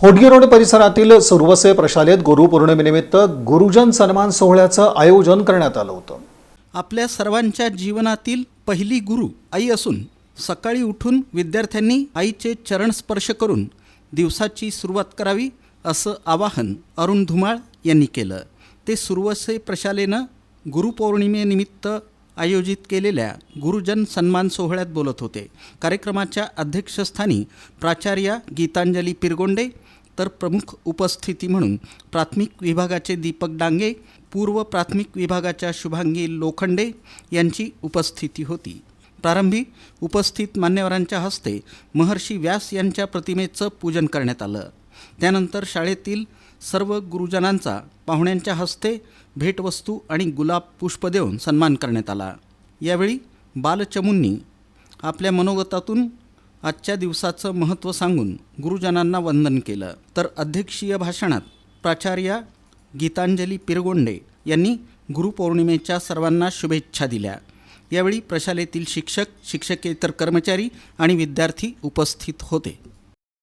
Hodgi road परिसरातील सुरवसे प्रशालेत गुरुपौर्णिमेनिमित्त गुरुजन सन्मान सोहळ्याचं आयोजन करण्यात आलं होतं. आपल्या सर्वांच्या जीवनातील पहिली गुरु आई असून सकाळी उठून विद्यार्थ्यांनी आईचे चरण स्पर्श करून दिवसाची सुरुवात करावी असं आवाहन अरुण धुमाळ यांनी केलं. ते सुरवसे प्रशालेनं गुरुपौर्णिमेनिमित्त आयोजित केलेल्या गुरुजन सन्मान सोहळ्यात बोलत होते. कार्यक्रमाच्या अध्यक्षस्थानी प्राचार्या गीतांजली पिरगोंडे तर प्रमुख उपस्थिती म्हणून प्राथमिक विभागाचे दीपक डांगे पूर्व प्राथमिक विभागाच्या शुभांगी लोखंडे यांची उपस्थिती होती. प्रारंभी उपस्थित मान्यवरांच्या हस्ते महर्षी व्यास यांच्या प्रतिमेचं पूजन करण्यात आलं. त्यानंतर शाळेतील सर्व गुरुजनांचा पाहुण्यांच्या हस्ते भेटवस्तू आणि गुलाब पुष्प देऊन सन्मान करण्यात आला. यावेळी बालचमूंनी आपल्या मनोगतातून आजच्या दिवसाचं महत्त्व सांगून गुरुजनांना वंदन केलं. तर अध्यक्षीय भाषणात प्राचार्या गीतांजली पिरगोंडे यांनी गुरुपौर्णिमेच्या सर्वांना शुभेच्छा दिल्या. यावेळी प्रशालेतील शिक्षक शिक्षकेतर कर्मचारी आणि विद्यार्थी उपस्थित होते.